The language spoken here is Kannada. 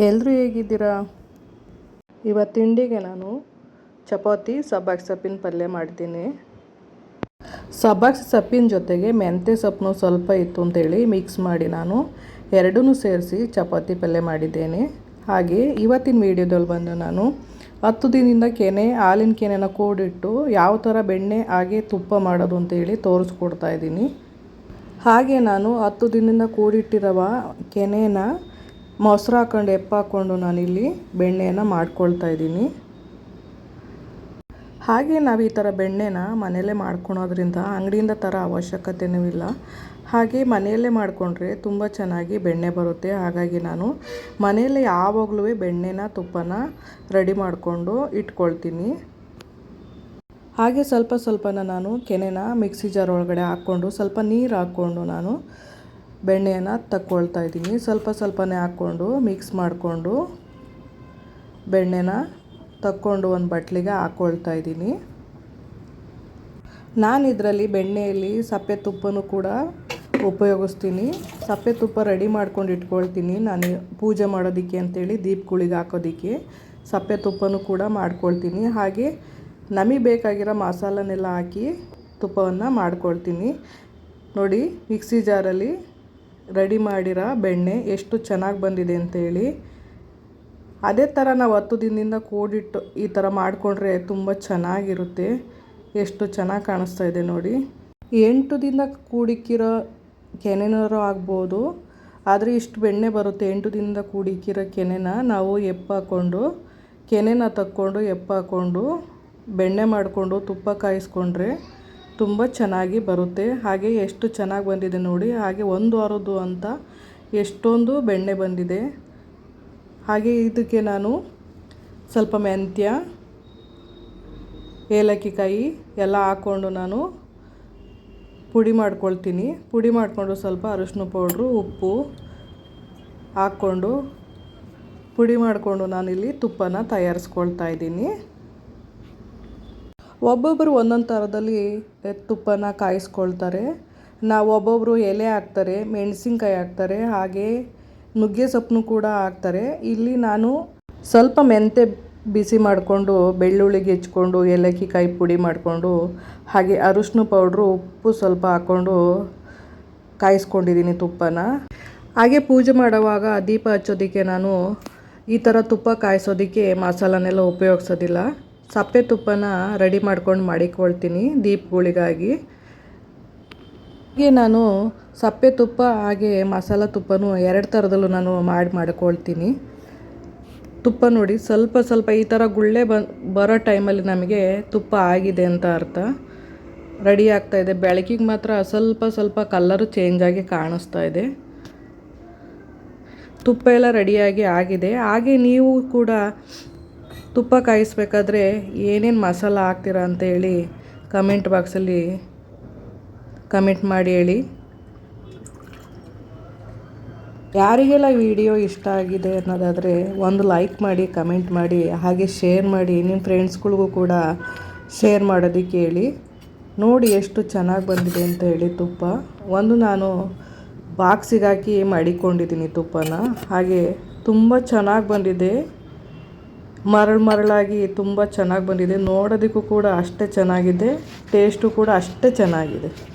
ಎಲ್ಲರೂ ಹೇಗಿದ್ದೀರಾ? ಇವತ್ತು ತಿಂಡಿಗೆ ನಾನು ಚಪಾತಿ ಸಬ್ಬಾಕ್ಸಿ ಸೊಪ್ಪಿನ ಪಲ್ಯ ಮಾಡ್ತೀನಿ. ಸಬ್ಬಾಕ್ಸಿ ಸೊಪ್ಪಿನ ಜೊತೆಗೆ ಮೆಂತ್ಯ ಸೊಪ್ಪು ಸ್ವಲ್ಪ ಇತ್ತು ಅಂತೇಳಿ ಮಿಕ್ಸ್ ಮಾಡಿ ನಾನು ಎರಡೂ ಸೇರಿಸಿ ಚಪಾತಿ ಪಲ್ಯ ಮಾಡಿದ್ದೇನೆ. ಹಾಗೆ ಇವತ್ತಿನ ವೀಡಿಯೋದಲ್ಲಿ ಬಂದು ನಾನು ಹತ್ತು ದಿನದಿಂದ ಕೆನೆ, ಹಾಲಿನ ಕೆನೆನ ಕೂಡಿಟ್ಟು ಯಾವ ಥರ ಬೆಣ್ಣೆ ಹಾಗೆ ತುಪ್ಪ ಮಾಡೋದು ಅಂತೇಳಿ ತೋರಿಸ್ಕೊಡ್ತಾ ಇದ್ದೀನಿ. ಹಾಗೆ ನಾನು ಹತ್ತು ದಿನದಿಂದ ಕೂಡಿಟ್ಟಿರುವ ಕೆನೆನ ಮೊಸರು ಹಾಕೊಂಡು ಎಪ್ಪ ಹಾಕ್ಕೊಂಡು ನಾನಿಲ್ಲಿ ಬೆಣ್ಣೆಯನ್ನು ಮಾಡ್ಕೊಳ್ತಾ ಇದ್ದೀನಿ. ಹಾಗೆ ನಾವು ಈ ಥರ ಬೆಣ್ಣೆನ ಮನೆಯಲ್ಲೇ ಮಾಡ್ಕೊಳೋದ್ರಿಂದ ಅಂಗಡಿಯಿಂದ ಥರ ಅವಶ್ಯಕತೆಯೂ ಇಲ್ಲ. ಹಾಗೆ ಮನೆಯಲ್ಲೇ ಮಾಡಿಕೊಂಡ್ರೆ ತುಂಬ ಚೆನ್ನಾಗಿ ಬೆಣ್ಣೆ ಬರುತ್ತೆ. ಹಾಗಾಗಿ ನಾನು ಮನೆಯಲ್ಲೇ ಯಾವಾಗಲೂ ಬೆಣ್ಣೆನ, ತುಪ್ಪನ ರೆಡಿ ಮಾಡಿಕೊಂಡು ಇಟ್ಕೊಳ್ತೀನಿ. ಹಾಗೆ ಸ್ವಲ್ಪ ಸ್ವಲ್ಪನ ನಾನು ಕೆನೆನ ಮಿಕ್ಸಿ ಜಾರ್ ಒಳಗಡೆ ಹಾಕ್ಕೊಂಡು ಸ್ವಲ್ಪ ನೀರು ಹಾಕ್ಕೊಂಡು ನಾನು ಬೆಣ್ಣೆಯನ್ನು ತಕ್ಕೊಳ್ತಾ ಇದ್ದೀನಿ. ಸ್ವಲ್ಪ ಸ್ವಲ್ಪನೇ ಹಾಕ್ಕೊಂಡು ಮಿಕ್ಸ್ ಮಾಡಿಕೊಂಡು ಬೆಣ್ಣೆನ ತಕ್ಕೊಂಡು ಒಂದು ಬಟ್ಲಿಗೆ ಹಾಕ್ಕೊಳ್ತಾ ಇದ್ದೀನಿ. ನಾನು ಇದರಲ್ಲಿ ಬೆಣ್ಣೆಯಲ್ಲಿ ಸಪ್ಪೆ ತುಪ್ಪನೂ ಕೂಡ ಉಪಯೋಗಿಸ್ತೀನಿ. ಸಪ್ಪೆ ತುಪ್ಪ ರೆಡಿ ಮಾಡ್ಕೊಂಡು ಇಟ್ಕೊಳ್ತೀನಿ. ನಾನು ಪೂಜೆ ಮಾಡೋದಕ್ಕೆ ಅಂತೇಳಿ ದೀಪಗಳಿಗೆ ಹಾಕೋದಕ್ಕೆ ಸಪ್ಪೆ ತುಪ್ಪನೂ ಕೂಡ ಮಾಡ್ಕೊಳ್ತೀನಿ. ಹಾಗೆ ನಮಗೆ ಬೇಕಾಗಿರೋ ಮಸಾಲನೆಲ್ಲ ಹಾಕಿ ತುಪ್ಪವನ್ನು ಮಾಡ್ಕೊಳ್ತೀನಿ. ನೋಡಿ, ಮಿಕ್ಸಿ ಜಾರಲ್ಲಿ ರೆಡಿ ಮಾಡಿರೋ ಬೆಣ್ಣೆ ಎಷ್ಟು ಚೆನ್ನಾಗಿ ಬಂದಿದೆ ಅಂತೇಳಿ. ಅದೇ ಥರ ನಾವು ಹತ್ತು ದಿನದಿಂದ ಕೂಡಿಟ್ಟು ಈ ಥರ ಮಾಡಿಕೊಂಡ್ರೆ ತುಂಬ ಚೆನ್ನಾಗಿರುತ್ತೆ. ಎಷ್ಟು ಚೆನ್ನಾಗಿ ಕಾಣಿಸ್ತಾ ಇದೆ ನೋಡಿ. ಎಂಟು ದಿನ ಕೂಡಿಕ್ಕಿರೋ ಕೆನೆನರು ಆಗ್ಬೋದು. ಆದರೆ ಇಷ್ಟು ಬೆಣ್ಣೆ ಬರುತ್ತೆ. ಎಂಟು ದಿನದಿಂದ ಕೂಡಿಕ್ಕಿರೋ ಕೆನೆನ ನಾವು ಎಪ್ಪಾಕೊಂಡು ಕೆನೆನ ತಕ್ಕೊಂಡು ಎಪ್ಪಾಕೊಂಡು ಬೆಣ್ಣೆ ಮಾಡಿಕೊಂಡು ತುಪ್ಪ ಕಾಯಿಸ್ಕೊಂಡ್ರೆ ತುಂಬ ಚೆನ್ನಾಗಿ ಬರುತ್ತೆ. ಹಾಗೆ ಎಷ್ಟು ಚೆನ್ನಾಗಿ ಬಂದಿದೆ ನೋಡಿ. ಹಾಗೆ ಒಂದು ವಾರದ್ದು ಅಂತ ಎಷ್ಟೊಂದು ಬೆಣ್ಣೆ ಬಂದಿದೆ. ಹಾಗೆ ಇದಕ್ಕೆ ನಾನು ಸ್ವಲ್ಪ ಮೆಂತ್ಯ ಏಲಕ್ಕಿ ಕಾಯಿ ಎಲ್ಲ ಹಾಕ್ಕೊಂಡು ನಾನು ಪುಡಿ ಮಾಡ್ಕೊಳ್ತೀನಿ. ಪುಡಿ ಮಾಡಿಕೊಂಡು ಸ್ವಲ್ಪ ಅರಿಶಿನ ಪೌಡ್ರು, ಉಪ್ಪು ಹಾಕ್ಕೊಂಡು ಪುಡಿ ಮಾಡಿಕೊಂಡು ನಾನಿಲ್ಲಿ ತುಪ್ಪನ ತಯಾರಿಸ್ಕೊಳ್ತಾ ಇದ್ದೀನಿ. ಒಬ್ಬೊಬ್ಬರು ಒಂದೊಂದು ಥರದಲ್ಲಿ ತುಪ್ಪನ ಕಾಯಿಸ್ಕೊಳ್ತಾರೆ. ನಾವು ಒಬ್ಬೊಬ್ಬರು ಎಲೆ ಹಾಕ್ತಾರೆ, ಮೆಣಸಿನ್ಕಾಯಿ ಹಾಕ್ತಾರೆ, ಹಾಗೆ ನುಗ್ಗೆ ಸೊಪ್ಪನ್ನು ಕೂಡ ಹಾಕ್ತಾರೆ. ಇಲ್ಲಿ ನಾನು ಸ್ವಲ್ಪ ಮೆಂತೆ ಬಿಸಿ ಮಾಡಿಕೊಂಡು, ಬೆಳ್ಳುಳ್ಳಿಗೆ ಹೆಚ್ಕೊಂಡು, ಏಲಕ್ಕಿ ಕಾಯಿ ಪುಡಿ ಮಾಡಿಕೊಂಡು, ಹಾಗೆ ಅರಿಶಿನ ಪೌಡ್ರು, ಉಪ್ಪು ಸ್ವಲ್ಪ ಹಾಕ್ಕೊಂಡು ಕಾಯಿಸ್ಕೊಂಡಿದ್ದೀನಿ ತುಪ್ಪನ. ಹಾಗೆ ಪೂಜೆ ಮಾಡುವಾಗ ದೀಪ ಹಚ್ಚೋದಕ್ಕೆ ನಾನು ಈ ಥರ ತುಪ್ಪ ಕಾಯಿಸೋದಕ್ಕೆ ಮಸಾಲನೆಲ್ಲ ಉಪಯೋಗಿಸೋದಿಲ್ಲ. ಸಪ್ಪೆ ತುಪ್ಪನ ರೆಡಿ ಮಾಡ್ಕೊಂಡು ಮಾಡಿಕೊಳ್ತೀನಿ ದೀಪಗಳಿಗಾಗಿ. ಹೀಗೆ ನಾನು ಸಪ್ಪೆ ತುಪ್ಪ ಹಾಗೆ ಮಸಾಲ ತುಪ್ಪನೂ ಎರಡು ಥರದಲ್ಲೂ ನಾನು ಮಾಡಿ ಮಾಡ್ಕೊಳ್ತೀನಿ. ತುಪ್ಪ ನೋಡಿ ಸ್ವಲ್ಪ ಸ್ವಲ್ಪ ಈ ಥರ ಗುಳ್ಳೆ ಬ ಬರೋ ಟೈಮಲ್ಲಿ ನಮಗೆ ತುಪ್ಪ ಆಗಿದೆ ಅಂತ ಅರ್ಥ. ರೆಡಿ ಆಗ್ತಾ ಇದೆ. ಬೆಳಕಿಗೆ ಮಾತ್ರ ಸ್ವಲ್ಪ ಸ್ವಲ್ಪ ಕಲ್ಲರು ಚೇಂಜ್ ಆಗಿ ಕಾಣಿಸ್ತಾ ಇದೆ. ತುಪ್ಪ ಎಲ್ಲ ರೆಡಿಯಾಗಿ ಆಗಿದೆ. ಹಾಗೆ ನೀವು ಕೂಡ ತುಪ್ಪ ಕಾಯಿಸ್ಬೇಕಾದ್ರೆ ಏನೇನು ಮಸಾಲ ಹಾಕ್ತೀರಾ ಅಂತೇಳಿ ಕಮೆಂಟ್ ಬಾಕ್ಸಲ್ಲಿ ಕಮೆಂಟ್ ಮಾಡಿ ಹೇಳಿ. ಯಾರಿಗೆಲ್ಲ ವಿಡಿಯೋ ಇಷ್ಟ ಆಗಿದೆ ಅನ್ನೋದಾದರೆ ಒಂದು ಲೈಕ್ ಮಾಡಿ ಕಮೆಂಟ್ ಮಾಡಿ, ಹಾಗೆ ಶೇರ್ ಮಾಡಿ ನಿಮ್ಮ ಫ್ರೆಂಡ್ಸ್ಗಳಿಗೂ ಕೂಡ ಶೇರ್ ಮಾಡೋದಕ್ಕೆ ಹೇಳಿ. ನೋಡಿ ಎಷ್ಟು ಚೆನ್ನಾಗಿ ಬಂದಿದೆ ಅಂತ ಹೇಳಿ ತುಪ್ಪ. ಒಂದು ನಾನು ಬಾಕ್ಸಿಗೆ ಹಾಕಿ ಮಾಡಿಕೊಂಡಿದ್ದೀನಿ ತುಪ್ಪನ. ಹಾಗೆ ತುಂಬ ಚೆನ್ನಾಗಿ ಬಂದಿದೆ. ಮರಳು ಮರಳಾಗಿ ತುಂಬ ಚೆನ್ನಾಗಿ ಬಂದಿದೆ. ನೋಡೋದಕ್ಕೂ ಕೂಡ ಅಷ್ಟೇ ಚೆನ್ನಾಗಿದೆ. ಟೇಸ್ಟು ಕೂಡ ಅಷ್ಟೇ ಚೆನ್ನಾಗಿದೆ.